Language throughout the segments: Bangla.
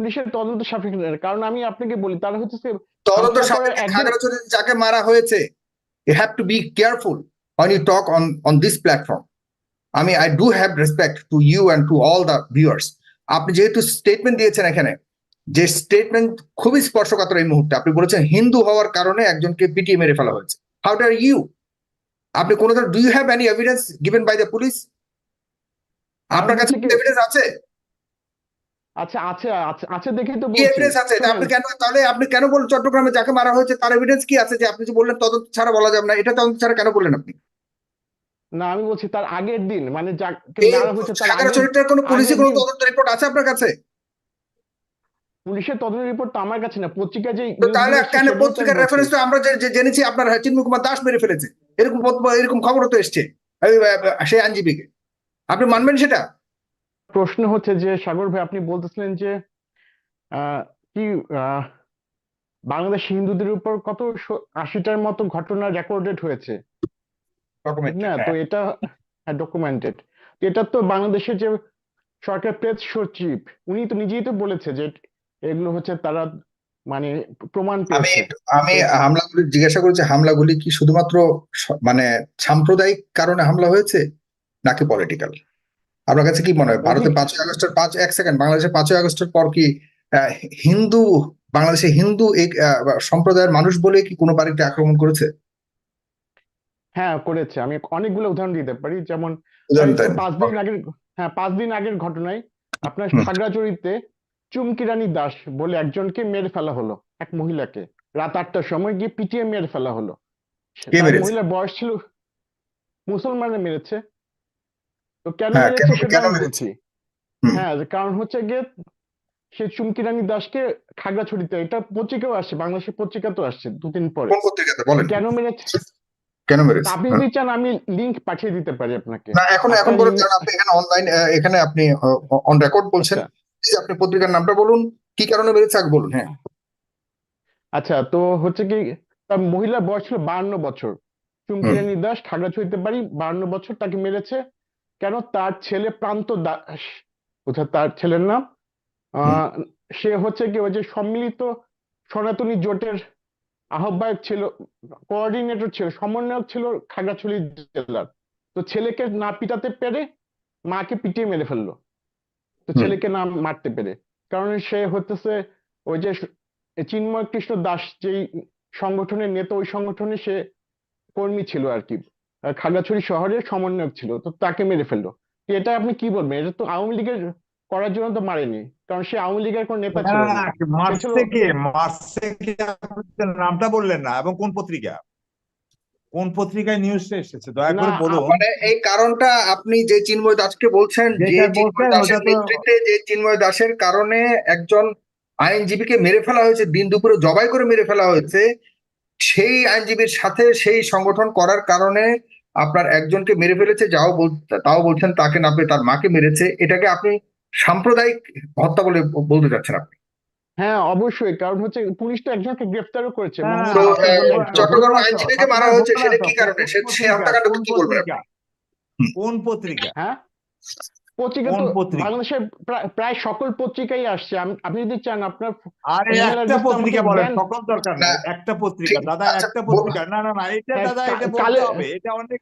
পুলিশের তদন্ত সাপেক্ষ। কারণ আমি আপনাকে বলি তারা হচ্ছে তদন্ত সাপেক্ষে যাকে মারা হয়েছে you have to be careful when you talk on on this platform. I mean I do have respect to you and to all the viewers. আপনি যেহেতু স্টেটমেন্ট দিয়েছেন এখানে যে স্টেটমেন্ট খুবই স্পর্শকাতর এই মুহূর্তে। আপনি বলেছেন হিন্দু হওয়ার কারণে একজনকে পিটিয়ে মেরে ফেলা হয়েছে। হাউ আর ইউ আপনি কোনো do you have any evidence given by the police আপনার কাছে কি- এভিডেন্স আছে? আচ্ছা আছে আছে আছে দেখেই তো এভিডেন্স আছে। আপনি কেন তাহলে আপনি কেন বলেন চট্টগ্রামে যাকে মারা হয়েছে তার এভিডেন্স কি আছে যে আপনি যে বললেন তদন্ত ছাড়া বলা যাবে না? এটা তদন্ত ছাড়া কেন বললেন আপনি? না আমি বলছি তার আগের দিন মানে যাকে মারা হয়েছে তার আগের খাগড়াছড়িটার কোনো পুলিশি আগের কোনো তদন্ত রিপোর্ট আছে আপনার কাছে? পুলিশের তদন্ত রিপোর্ট তো আমার কাছে না পত্রিকা যে তাহলে কেন পত্রিকার রেফারেন্স তো আমরা যে- জেনেছি আপনার চিন্ময় কুমার দাস মেরে ফেলেছে। এরকম এরকম খবর তো এসছে। সেই আইনজীবীকে। আপনি মানবেন সেটা? প্রশ্ন হচ্ছে যে সাগর ভাই আপনি বলতেছিলেন যে কি বাংলাদেশ হিন্দুদের উপর কত আশিটার মতো ঘটনা রেকর্ডেড হয়েছে? না তো এটা ডকুমেন্টেড এটা তো বাংলাদেশের যে সরকার প্রেস সচিব উনি তো নিজেই তো বলেছে যে এগুলো হচ্ছে তারা মানে প্রমাণ আমি আমি হামলাগুলি জিজ্ঞাসা করেছি হামলাগুলি কি শুধুমাত্র মানে সাম্প্রদায়িক কারণে হামলা হয়েছে নাকি পলিটিক্যাল আপনার কাছে কি মনে হয়? ভারতে পাঁচই আগস্টের পাঁচ এক সেকেন্ড বাংলাদেশে পাঁচই আগস্টের পর কি হিন্দু বাংলাদেশে হিন্দু সম্প্রদায়ের মানুষ বলে কি কোনো বাড়িতে আক্রমণ করেছে? হ্যাঁ করেছে। আমি অনেকগুলো উদাহরণ দিতে পারি। যেমন। পাঁচ দিন আগের হ্যাঁ পাঁচ দিন আগের ঘটনায় আপনার হুম। খাগড়াছড়িতে চুমকি রানী দাস বলে একজনকে মেরে ফেলা হলো এক মহিলাকে। রাত আটটার সময় গিয়ে পিটিয়ে মেরে ফেলা হলো? মহিলার বয়স ছিল মুসলমানরা মেরেছে। তো কেন হ্যাঁ, মেরেছে কেন- সেটা আমি মেরেছে? বলছি। হ্যাঁ যে কারণ হচ্ছে গিয়ে সে চুমকি রানী দাসকে খাগড়াছড়িতে এটা পত্রিকাও আসছে বাংলাদেশের পত্রিকাতেও আসছে দুদিন পরে। কোন মেরেছে? কেন মেরেছে? আপনি হ্যাঁ। যদি চান আমি লিংক পাঠিয়ে দিতে পারি আপনাকে। না এখন এখন বলুন কারণ আপনি এখানে অনলাইন এখানে আপনি অন রেকর্ড বলছেন। আচ্ছা। আপনি পত্রিকার নামটা বলুন কি কারণে মেরেছে আগে বলুন হ্যাঁ। আচ্ছা তো হচ্ছে কি তার মহিলার বয়স ছিল বাহান্ন বছর। চুমকি রানী দাস খাগড়াছড়িতে বাড়ি বাহান্ন বছর তাকে মেরেছে। কেন তার ছেলে প্রান্ত দাস কোথায় তার ছেলের নাম? আহ, সে হচ্ছে কি ওই যে সম্মিলিত সনাতনী জোটের আহ্বায়ক ছিল কোঅর্ডিনেটর ছিল সমন্বয়ক ছিল খাগড়াছড়ি জেলার। তো ছেলেকে না পিটাতে পেরে মাকে পিটিয়ে মেরে ফেলল। তো ছেলেকে না মারতে পেরে। কারণ সে হতেছে ওই যে চিন্ময় কৃষ্ণ দাস যেই সংগঠনের নেতা ওই সংগঠনে সে কর্মী ছিল আর কি। খাগড়াছড়ি শহরের সমন্বয়ক ছিল তো তাকে মেরে ফেলল। তো এটা আপনি কি বলবেন? এটা তো আওয়ামী লীগের করার জন্য তো মারেনি কারণ সে আওয়ামী লীগের কোন নেতা ছিল না। না, মারছে কে মারছে কে নামটা বললেন না এবং কোন পত্রিকা? কোন পত্রিকায় নিউজটা এসেছে? দয়া করে বলুন। মানে এই কারণটা আপনি যে চিন্ময় দাসকে বলছেন যে চিন্ময় দাসের নেতৃত্বে যে চিন্ময় দাসের কারণে একজন আইনজীবীকে মেরে ফেলা হয়েছে দিন দুপুরে জবাই করে মেরে ফেলা হয়েছে সেই আইনজীবীর সাথে সেই সংগঠন করার কারণে আপনার একজনকে মেরে ফেলেছে যাও বল তাও বলছেন তাকে না পেয়ে তার মাকে মেরেছে। এটাকে আপনি সাম্প্রদায়িক হত্যা বলে বলতে চাচ্ছেন আপনি? হ্যাঁ অবশ্যই। কারণ হচ্ছে পুলিশ তো একজনকে গ্রেফতারও করেছে। হ্যাঁ। চট্টগ্রাম আইনজীবীকে মারা হয়েছে, সেটা কি কারণে? সে- পত্রিকা, কি বলবেন। কোন পত্রিকা? হ্যাঁ? পত্রিকা তো পত্রিকা? বাংলাদেশের প্রায় প্রায় সকল পত্রিকাই আসছে। আম- আপনি যদি চান আপনার আরে একটা পত্রিকা বলেন সকল দরকার না, একটা পত্রিকা দাদা আচ্ছা, একটা পত্রিকা। না না না এটা হ্যাঁ, দাদা এটা বলতে হবে এটা অনেক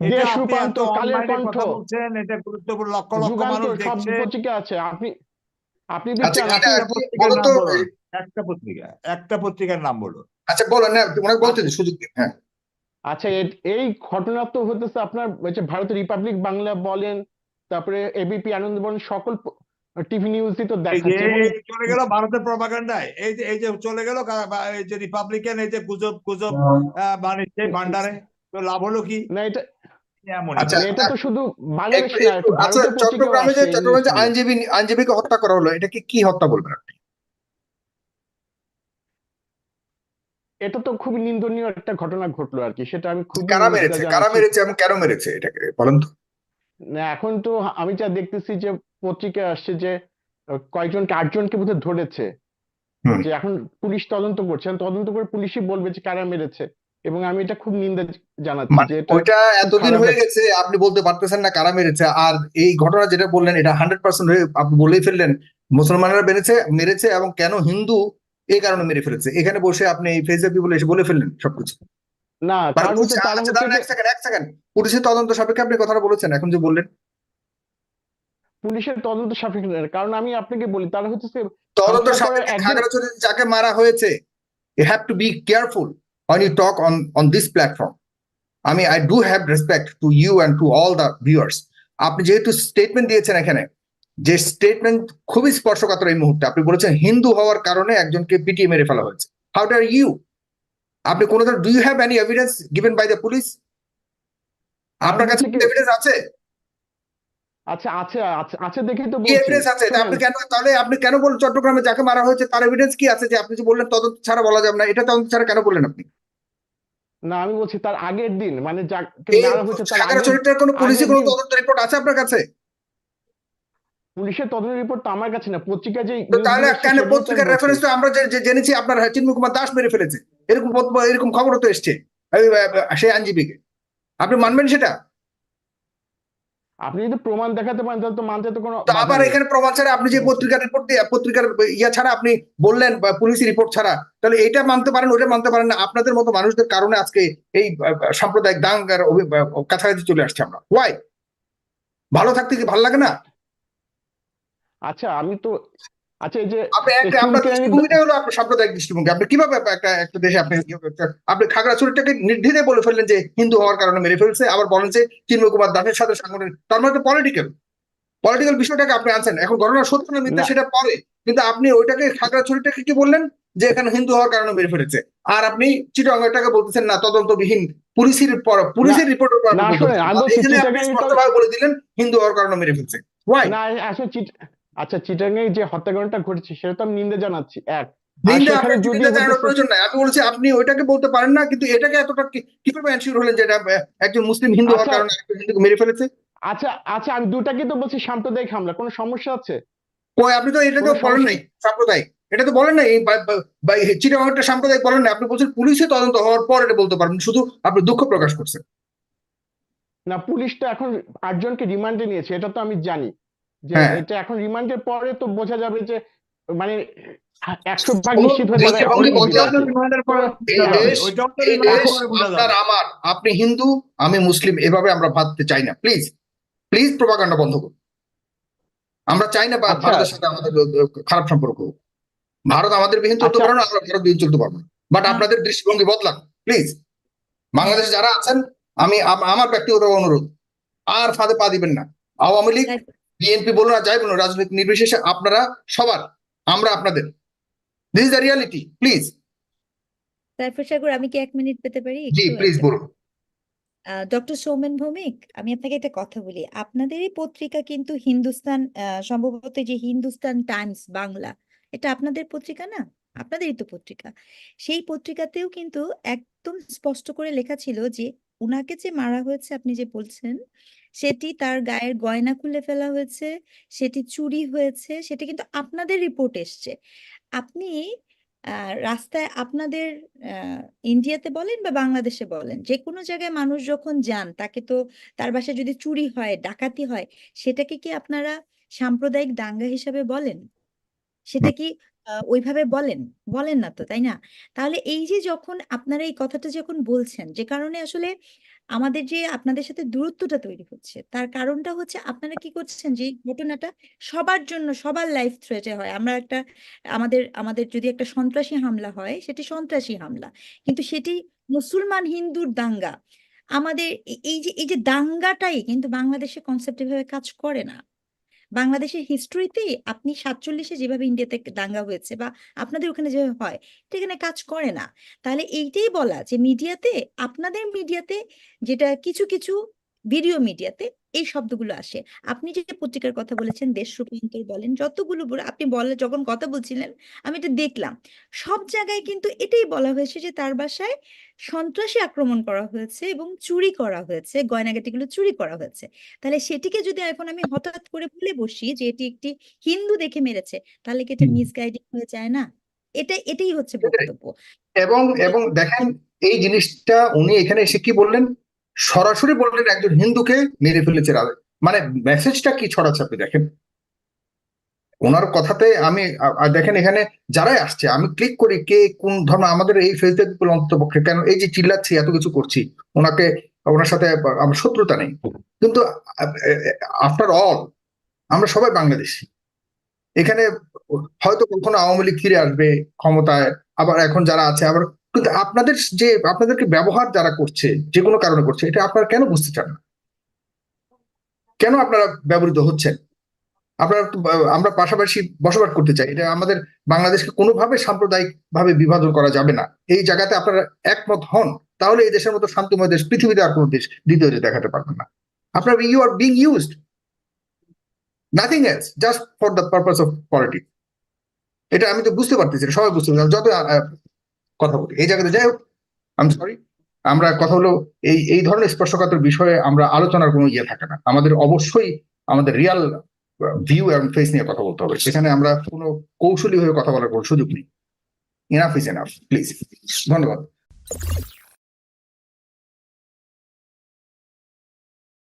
দেশ রূপান্তর, কালের কণ্ঠ, বলছেন এটা গুরুত্বপূর্ণ লক্ষ লক্ষ মানুষ দেখছে। পত্রিকা আছে। আপনি আপনি যদি আচ্ছা, চান একটা বলুন একটা পত্রিকা একটা পত্রিকার নাম বলুন। আচ্ছা বলেন না ওনাকে বলতে সুযোগ দিন হ্যাঁ। আচ্ছা এই ঘটনা তো হতেছে আপনার ভারতের রিপাবলিক বাংলা বলেন তারপরে এবিপি আনন্দ বলেন সকল টিভি নিউজই তো দেখাচ্ছে। চলে গেল ভারতের প্রপাগান্ডায়। এই যে এই যে চলে গেল এই যে রিপাবলিকান এই যে গুজব গুজব ভান্ডারে। তো লাভ হলো কি? না এটা এমন? আচ্ছা, এটা তো শুধু আচ্ছা ভারতের পত্রিকাও চট্টগ্রামে যে চট্টগ্রামে যে আইনজীবী আইনজীবীকে হত্যা করা হলো এটাকে কি হত্যা বলবেন আপনি? এটা তো খুবই নিন্দনীয় একটা ঘটনা ঘটলো আর কি সেটা আমি খুব কারা মেরেছে? কারা মেরেছে এবং কেন মেরেছে এটাকে বলেন তো। এখন তো আমি যা দেখতেছি যে পত্রিকায় আসছে যে কয়েকজনকে আটজনকে বোধহয় ধরেছে। যে এখন পুলিশ তদন্ত করছে। তদন্ত করে পুলিশই বলবে যে কারা মেরেছে। এবং আমি এটা খুব নিন্দা জানাচ্ছি মানে যে এটা ওইটা এতদিন হয়ে গেছে আপনি বলতে পারতেছেন না কারা মেরেছে। আর এই ঘটনা যেটা বললেন এটা হান্ড্রেড পার্সেন্ট হয়ে আপনি বলেই ফেললেন মুসলমানরা মেরেছে মেরেছে এবং কেন হিন্দু এই কারণে মেরে ফেলেছে? এখানে বসে আপনি এই ফেসে পিপল এসে বলে ফেললেন সবকিছু। না মানে কারণ হচ্ছে তারা হচ্ছে এক সেকেন্ড এক সেকেন্ড পুলিশের তদন্ত সাপেক্ষে আপনি কথাটা বলেছেন এখন যে বললেন। পুলিশের তদন্ত সাপেক্ষে কারণ আমি আপনাকে বলি তারা হচ্ছে তদন্ত সাপেক্ষে খাগড়াছড়িতে যাকে মারা হয়েছে when you talk on on this platform. I mean I do have respect to you and to all the viewers. আপনি যেহেতু স্টেটমেন্ট দিয়েছেন এখানে যে স্টেটমেন্ট খুবই স্পর্শকাতর এই মুহূর্তে। আপনি বলেছেন হিন্দু হওয়ার কারণে একজনকে পিটিয়ে মেরে ফেলা হয়েছে। হাউ ডার ইউ আপনি কোনো do you have any evidence given by the police আপনার কাছে কি- এভিডেন্স আছে? আচ্ছা আছে আছে দেখেই তো এভিডেন্স আছে? আপনি কেন তাহলে আপনি কেন বলেন চট্টগ্রামে যাকে মারা হয়েছে তার এভিডেন্স কি আছে যে আপনি যে বললেন তদন্ত ছাড়া বলা যাবে না? এটা তদন্ত ছাড়া কেন বললেন আপনি? না আমি বলছি তার আগের দিন মানে যাকে মারা হয়েছে তার আগের কোনো পুলিশি আগের কোনো তদন্ত রিপোর্ট আছে আপনার কাছে? পুলিশের তদন্ত রিপোর্ট তো আমার কাছে না পত্রিকা যে তাহলে কেন পত্রিকার রেফারেন্স তো আমরা জেনেছি আপনার চিন্ময় কুমার দাস মেরে ফেলেছে। এরকম এরকম খবরও তো এসছে। সেই আইনজীবীকে। আপনি মানবেন সেটা? আপনি যদি প্রমাণ দেখাতে পারেন তাহলে তো মানতে তো কোনো আবার এখানে প্রমাণ ছাড়া আপনি যে পত্রিকার রিপোর্ট পত্রিকার ইয়া ছাড়া আপনি বললেন পুলিশি রিপোর্ট ছাড়া তাহলে এটা মানতে পারেন ওটা মানতে পারেন না। আপনাদের মতো মানুষদের কারণে আজকে এই সাম্প্রদায়িক দাঙ্গার কাছাকাছি চলে আসছে আমরা। ওয়াই ভালো থাকতে কি ভালো লাগে না? আচ্ছা আমি তো আচ্ছা এই যে আপনি একটা এই আপনার চুলকে আমি- দৃষ্টিভঙ্গিটাই হলো আপনার সাম্প্রদায়িক দৃষ্টিভঙ্গি। আপনি কীভাবে একটা একটা দেশে আপনি আপনি খাগড়াছড়িটাকে নির্দ্বিধে বলে ফেললেন যে হিন্দু হওয়ার কারণে মেরে ফেলছে আবার বলেন যে চিন্ময় কুমার দাসের সাথে সাংগঠনিক তার মানে পলিটিক্যাল পলিটিক্যাল বিষয়টাকে আপনি আনছেন। এখন ঘটনা সত্য না মিথ্যা সেটা পরে। কিন্তু আপনি ওইটাকে খাগড়াছড়িটাকে কি বললেন? যে এখানে হিন্দু হওয়ার কারণে মেরে ফেলেছে। আর আপনি চিটাগাংটাকে বলতেছেন না তদন্তবিহীন পুলিশের পর পুলিশের স্পষ্টভাবে বলে দিলেন হিন্দু হওয়ার কারণে মেরে ফেলছে। না আসলে চিট আচ্ছা চিটাগাং যে হত্যাকাণ্ডটা ঘটেছে সেটা তো আমি নিন্দা জানাচ্ছি। এক প্রয়োজন নাই। আমি বলছি আপনি ওইটাকে বলতে পারেন না কিন্তু এটাকে এতটা কি- কীভাবে এনশিওর হলেন যে এটা আহ, একজন মুসলিম হিন্দু হওয়ার আচ্ছা। কারণে একজন হিন্দুকে মেরে ফেলেছে? আচ্ছা আচ্ছা আমি দুটাকে তো বলছি সাম্প্রদায়িক হামলা কোনো সমস্যা আছে? কই আপনি তো এটা তো বলেন নাই সাম্প্রদায়িক। এটা তো বলেন নাই বা চিটাগাংটা সাম্প্রদায়িক বলেন না আপনি বলছেন পুলিশে তদন্ত হওয়ার পর এটা বলতে পারবেন শুধু আপনি দুঃখ প্রকাশ করছেন। না পুলিশ তো এখন আটজনকে রিমান্ডে নিয়েছে এটা তো আমি জানি। যে হ্যাঁ। এটা এখন রিমান্ডের পরে তো বোঝা যাবে যে মানে একশো ভাগ নিশ্চিত হয়ে যাবে। আমার আপনি হিন্দু আমি মুসলিম এভাবে আমরা ভাবতে চাই না প্লিজ প্লিজ প্রপাগান্ডা বন্ধ করুন আমরা চাই না বা আচ্ছা। ভারতের সাথে আমাদের খারাপ সম্পর্ক হোক। ভারত আমাদের বিহীন চলতে আচ্ছা। পারে না আমরা ভারত বিহীন চলতে পারব না বাট আপনাদের দৃষ্টিভঙ্গি বদলান প্লিজ বাংলাদেশে যারা আছেন আমি আমার ব্যক্তিগত অনুরোধ আর ফাঁদে পা দিবেন না আওয়ামী লীগ বিএনপি বলুন আর যাই বলুন রাজনৈতিক নির্বিশেষে আপনারা সবার আমরা আপনাদের। This is the reality please Saifur Sagar আমি কি এক মিনিট পেতে পারি? জি প্লিজ বলুন। ডক্টর সৌমেন ভৌমিক আমি আপনাকে একটা কথা বলি। আপনাদেরই পত্রিকা কিন্তু হিন্দুস্তান সম্ভবত যে হিন্দুস্তান টাইমস বাংলা এটা আপনাদের পত্রিকা না? আপনাদেরই তো পত্রিকা। সেই পত্রিকাতেও কিন্তু একদম স্পষ্ট করে লেখা ছিল যে উনাকে যে মারা হয়েছে আপনি যে বলছেন, সেটি তার গায়ের গয়না খুলে ফেলা হয়েছে, সেটি চুরি হয়েছে, সেটি কিন্তু আপনাদের রিপোর্ট এসছে। আপনি রাস্তায় আপনাদের ইন্ডিয়াতে বলেন বা বাংলাদেশে বলেন, যে কোনো জায়গায় মানুষ যখন যান, তাকে তো তার বাসায় যদি চুরি হয়, ডাকাতি হয়, সেটাকে কি আপনারা সাম্প্রদায়িক দাঙ্গা হিসাবে বলেন? সেটা কি ওইভাবে বলেন বলেন না তো, তাই না? তাহলে এই যে যখন আপনারা এই কথাটা যখন বলছেন, যে কারণে আসলে আমাদের যে আপনাদের সাথে দূরত্বটা তৈরি হচ্ছে, তার কারণটা হচ্ছে আপনারা কি করছেন যে ঘটনাটা সবার জন্য, সবার লাইফ থ্রেটে হয়। আমরা একটা, আমাদের আমাদের যদি একটা সন্ত্রাসী হামলা হয়, সেটি সন্ত্রাসী হামলা। কিন্তু সেটি মুসলমান, হিন্দুর দাঙ্গা। আমাদের এই যে এই যে দাঙ্গাটাই কিন্তু বাংলাদেশে কনসেপ্ট কাজ করে না। বাংলাদেশের হিস্ট্রিতে আপনি সাতচল্লিশে যেভাবে ইন্ডিয়াতে দাঙ্গা হয়েছে বা আপনাদের ওখানে যেভাবে হয় এটা এখানে কাজ করে না। তাহলে এইটাই বলা যে মিডিয়াতে আপনাদের মিডিয়াতে যেটা কিছু কিছু ভিডিও মিডিয়াতে এই শব্দগুলো আসে। আপনি যে পত্রিকার কথা বলেছেন দেশ রূপান্তর বলেন যতগুলো বলে- আপনি বলে যখন কথা বলছিলেন আমি এটা দেখলাম। সব জায়গায় কিন্তু এটাই বলা হয়েছে যে তার বাসায় সন্ত্রাসী আক্রমণ করা হয়েছে এবং চুরি করা হয়েছে গয়নাগাটিগুলো চুরি করা হয়েছে। তাহলে সেটিকে যদি এখন আমি হঠাৎ করে ভুলে বসি যে এটি একটি হিন্দু দেখে মেরেছে তাহলে কি এটা। মিসগাইডিং হয়ে যায় না? এটা এটাই হচ্ছে বক্তব্য। এবং এবং দেখেন এই জিনিসটা উনি এখানে এসে কি বললেন? সরাসরি বললেন একজন হিন্দুকে মেরে ফেলেছে মানে মেসেজটা কি ছড়াচ্ছে আপনি দেখেন। ওনার কথাতে আমি দেখেন এখানে যারাই আসছে, আমি ক্লিক করি কে কোন ধর্ম আমাদের এই ফেসবুক পিপল অন্ততপক্ষে কেন এই যে চিল্লাচ্ছি, এত কিছু করছি, ওনাকে, ওনার সাথে আমার শত্রুতা নেই। কিন্তু আফটার অল আমরা সবাই বাংলাদেশি। এখানে হয়তো কখনো আওয়ামী লীগ ফিরে আসবে ক্ষমতায়, আবার এখন যারা আছে, আবার কিন্তু আপনাদের যে, আপনাদেরকে ব্যবহার যারা করছে, যে কোনো কারণে করছে, এটা আপনারা কেন বুঝতে চান না? কেন আপনারা ব্যবহৃত হচ্ছেন? আপনারা আমরা পাশাপাশি বসবাস করতে চাই। এটা আমাদের বাংলাদেশকে কোনোভাবে সাম্প্রদায়িক ভাবে বিভাজন করা যাবে না। এই জায়গাতে আপনারা একমত হন, তাহলে এই দেশের মতো শান্তিময় দেশ, পৃথিবীতে আর কোনো দেশ দ্বিতীয় দেখাতে পারবেন না। আপনার you are being used nothing else just for the purpose of politics এটা আমি তো বুঝতে পারতেছি সবাই বুঝতে পারছি যত কথা বলি। এই জায়গাতে যাই হোক আমি সরি আমরা কথা হলো এই এই ধরনের স্পর্শকাতর বিষয়ে আমরা আলোচনার কোনো ইয়ে থাকে না। আমাদের অবশ্যই আমাদের রিয়াল ভিউ এবং ফেস নিয়ে কথা বলতে হবে। সেখানে আমরা কোনো কৌশলী হয়ে কথা বলার কোনো সুযোগ নেই। ইনাফ ইজ এনাফ প্লিজ ধন্যবাদ।